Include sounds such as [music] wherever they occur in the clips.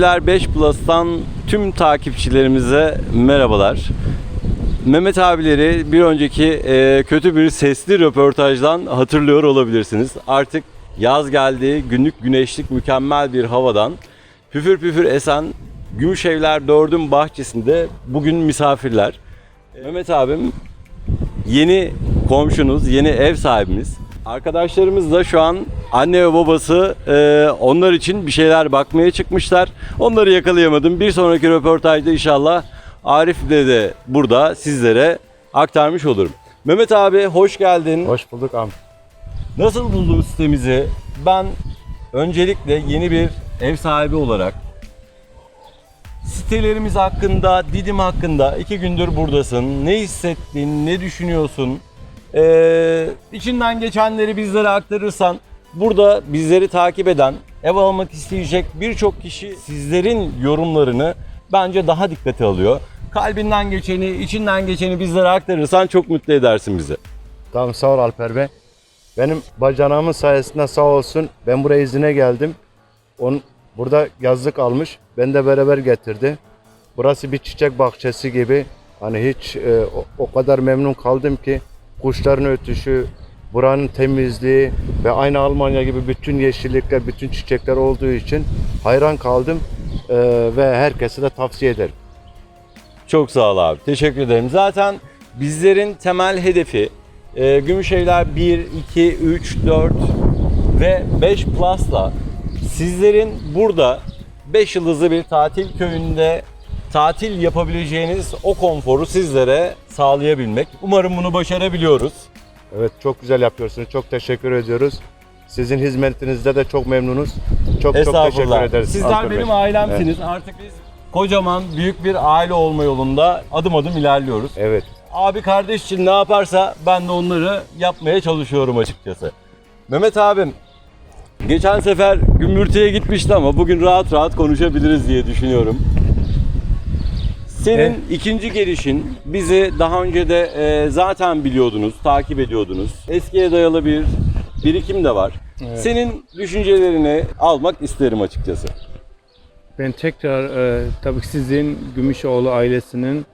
5 Plus'tan tüm takipçilerimize merhabalar. Mehmet abileri bir önceki e, kötü bir sesli röportajdan hatırlıyor olabilirsiniz. Artık yaz geldi, günlük güneşlik mükemmel bir havadan püfür püfür esen Gümüşevler 4'ün bahçesinde bugün misafirler. Mehmet abim yeni komşunuz, yeni ev sahibimiz. Arkadaşlarımız da şu an anne ve babası e, onlar için bir şeyler bakmaya çıkmışlar. Onları yakalayamadım. Bir sonraki röportajda inşallah Arif'le de burada sizlere aktarmış olurum. Mehmet abi hoş geldin. Hoş bulduk am. Nasıl buldun sitemizi? Ben öncelikle yeni bir ev sahibi olarak sitelerimiz hakkında, Didim hakkında iki gündür buradasın. Ne hissettin, ne düşünüyorsun? Ee, içinden geçenleri bizlere aktarırsan burada bizleri takip eden, ev almak isteyecek birçok kişi sizlerin yorumlarını bence daha dikkate alıyor. Kalbinden geçeni, içinden geçeni bizlere aktarırsan çok mutlu edersin bizi. Tamam sağ ol Alper Bey. Benim bacanağımın sayesinde sağ olsun ben buraya izine geldim. Onun burada yazlık almış. Ben de beraber getirdi. Burası bir çiçek bahçesi gibi. Hani hiç e, o, o kadar memnun kaldım ki kuşların ötüşü, buranın temizliği ve aynı Almanya gibi bütün yeşillikler, bütün çiçekler olduğu için hayran kaldım E, ve herkese de tavsiye ederim. Çok sağ ol abi. Teşekkür ederim. Zaten bizlerin temel hedefi e, Gümüşevler 1, 2, 3, 4 ve 5 Plus'la sizlerin burada 5 yıldızlı bir tatil köyünde tatil yapabileceğiniz o konforu sizlere sağlayabilmek. Umarım bunu başarabiliyoruz. Evet çok güzel yapıyorsunuz. Çok teşekkür ediyoruz. Sizin hizmetinizde de çok memnunuz. Çok çok teşekkür ederiz. Sizler Alper benim Bey. ailemsiniz. Artık biz kocaman büyük bir aile olma yolunda adım adım ilerliyoruz. Evet. abi kardeş için ne yaparsa ben de onları yapmaya çalışıyorum açıkçası. Mehmet abim geçen sefer gümbürtüye gitmişti ama bugün rahat rahat konuşabiliriz diye düşünüyorum. Senin Evet. ikinci gelişin bizi daha önce de e, zaten biliyordunuz, takip ediyordunuz. Eskiye dayalı bir birikim de var. Evet. Senin düşüncelerini almak isterim açıkçası. Ben tekrar e, tabii sizin Gümüşoğlu ailesinin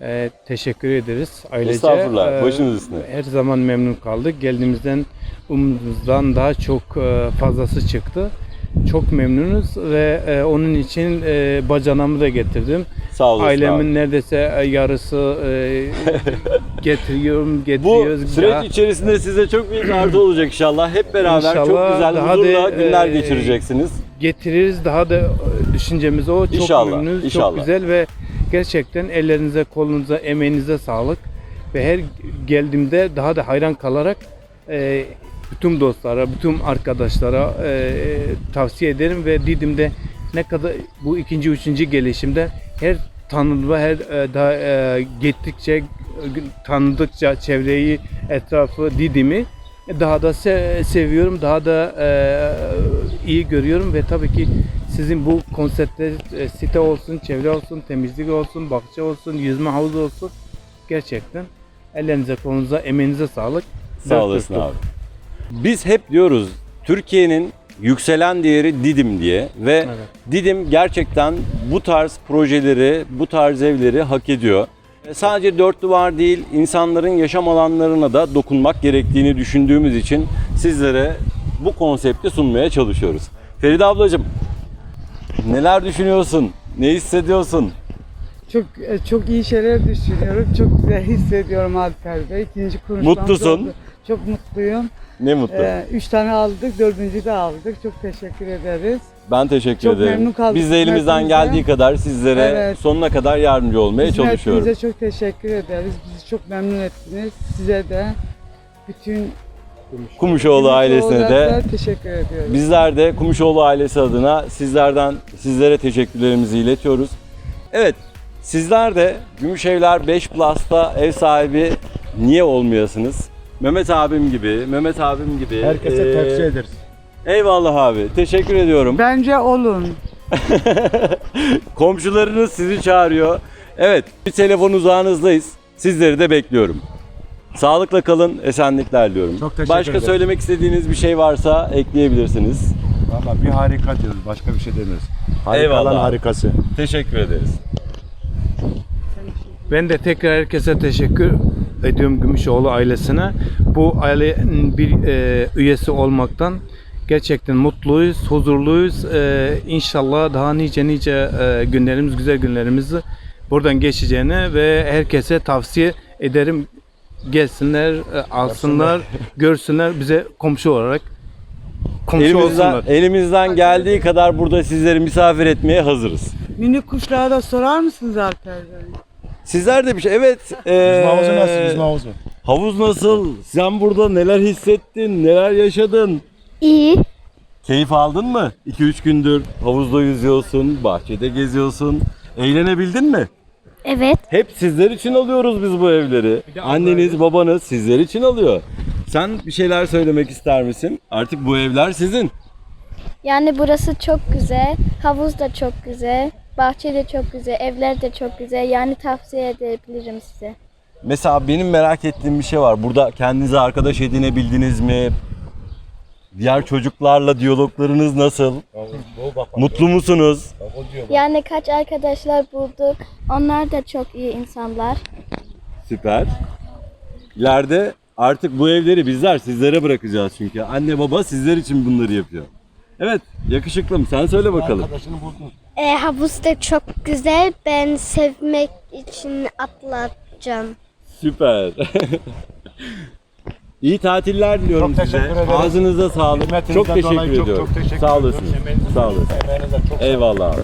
e, teşekkür ederiz ailece. Estağfurullah, E, başınız üstüne. Her zaman memnun kaldık. Geldiğimizden umduğumuzdan daha çok e, fazlası çıktı. Çok memnunuz ve e, onun için e, bacanamı da getirdim. Sağ olasın abi. Ailemin neredeyse e, yarısı e, [laughs] getiriyorum, Bu getiriyoruz. süreç Daha- içerisinde size çok büyük artı olacak inşallah. Hep beraber çok İnşallah güzel daha huzurla da, günler e, geçireceksiniz. getiririz. Daha da düşüncemiz o. Çok İnşallah, memnunuz. inşallah. Çok güzel ve gerçekten ellerinize, kolunuza, emeğinize sağlık. Ve her geldiğimde daha da hayran kalarak e, bütün dostlara, bütün arkadaşlara e, tavsiye ederim ve Didim'de ne kadar bu ikinci, üçüncü gelişimde her tanıdığı, her e, daha e, gittikçe e, tanıdıkça çevreyi, etrafı, Didim'i daha da se- seviyorum, daha da e, iyi görüyorum ve tabii ki sizin bu konseptler e, site olsun, çevre olsun, temizlik olsun, bahçe olsun, yüzme havuzu olsun gerçekten ellerinize, kolunuza, emeğinize sağlık. Sağ olasın abi. Biz hep diyoruz Türkiye'nin yükselen değeri Didim diye ve Evet. Didim gerçekten bu tarz projeleri, bu tarz evleri hak ediyor. Sadece dört duvar değil, insanların yaşam alanlarına da dokunmak gerektiğini düşündüğümüz için sizlere bu konsepti sunmaya çalışıyoruz. Feride ablacığım, neler düşünüyorsun? Ne hissediyorsun? Çok e, çok iyi şeyler düşünüyorum. Çok güzel hissediyorum Alper Bey. İkinci kuruştan Mutlusun. sonra Çok mutluyum. Ne mutlu. Ee, üç tane aldık, dördüncü de aldık. Çok teşekkür ederiz. Ben teşekkür Çok ederim. memnun kaldık Biz de elimizden geldiği kadar sizlere Evet. sonuna kadar yardımcı olmaya çalışıyoruz. Hizmetinize çok teşekkür ederiz. Bizi çok memnun ettiniz. Size de bütün Kumuşoğlu ailesine de teşekkür ediyoruz. bizler de Kumuşoğlu ailesi adına sizlerden sizlere teşekkürlerimizi iletiyoruz. Evet, sizler de Gümüşevler 5 Plus'ta ev sahibi niye olmayasınız? Mehmet abim gibi, Mehmet abim gibi. Herkese Ee, tavsiye ederiz. Eyvallah abi. Teşekkür ediyorum. Bence olun. [laughs] Komşularınız sizi çağırıyor. Evet, bir telefon uzağınızdayız. Sizleri de bekliyorum. Sağlıkla kalın, esenlikler diliyorum. Çok teşekkür Başka ederim. söylemek istediğiniz bir şey varsa ekleyebilirsiniz. Valla bir harika diyoruz. Başka bir şey demiyoruz. Harikalan Eyvallah. harikası. Teşekkür ederiz. Ben de tekrar herkese teşekkür ediyorum Gümüşoğlu ailesine. Bu ailenin bir e, üyesi olmaktan gerçekten mutluyuz, huzurluyuz. E, inşallah daha nice nice e, günlerimiz, güzel günlerimizi buradan geçeceğine ve herkese tavsiye ederim. Gelsinler, e, alsınlar, görsünler bize komşu olarak. Komşu Elimizden, olsunlar. elimizden geldiği kadar burada sizleri misafir etmeye hazırız. Minik kuşlara da sorar mısınız Alper Bey? Sizler de bir şey. Evet. ee, Yüzme havuzu nasıl? Yüzme havuzu. Havuz nasıl? Sen burada neler hissettin? Neler yaşadın? İyi. Keyif aldın mı? 2-3 gündür havuzda yüzüyorsun, bahçede geziyorsun. Eğlenebildin mi? Evet. Hep sizler için alıyoruz biz bu evleri. Anneniz, babanız sizler için alıyor. Sen bir şeyler söylemek ister misin? Artık bu evler sizin. Yani burası çok güzel. Havuz da çok güzel. Bahçe de çok güzel. Evler de çok güzel. Yani tavsiye edebilirim size. Mesela benim merak ettiğim bir şey var. Burada kendinize arkadaş edinebildiniz mi? Diğer çocuklarla diyaloglarınız nasıl? Mutlu musunuz? Yani kaç arkadaşlar bulduk. Onlar da çok iyi insanlar. Süper. İleride artık bu evleri bizler sizlere bırakacağız çünkü. Anne baba sizler için bunları yapıyor. Evet, yakışıklım sen söyle bakalım. E, havuz da çok güzel. Ben sevmek için atlatacağım. Süper. [laughs] İyi tatiller diliyorum Çok size. teşekkür ederim. Ağzınıza sağlık. Çok teşekkür dolayı çok ediyorum. çok teşekkür Sağ ediyoruz. olasın. Sağ olasın. Emeğinize çok Eyvallah abi.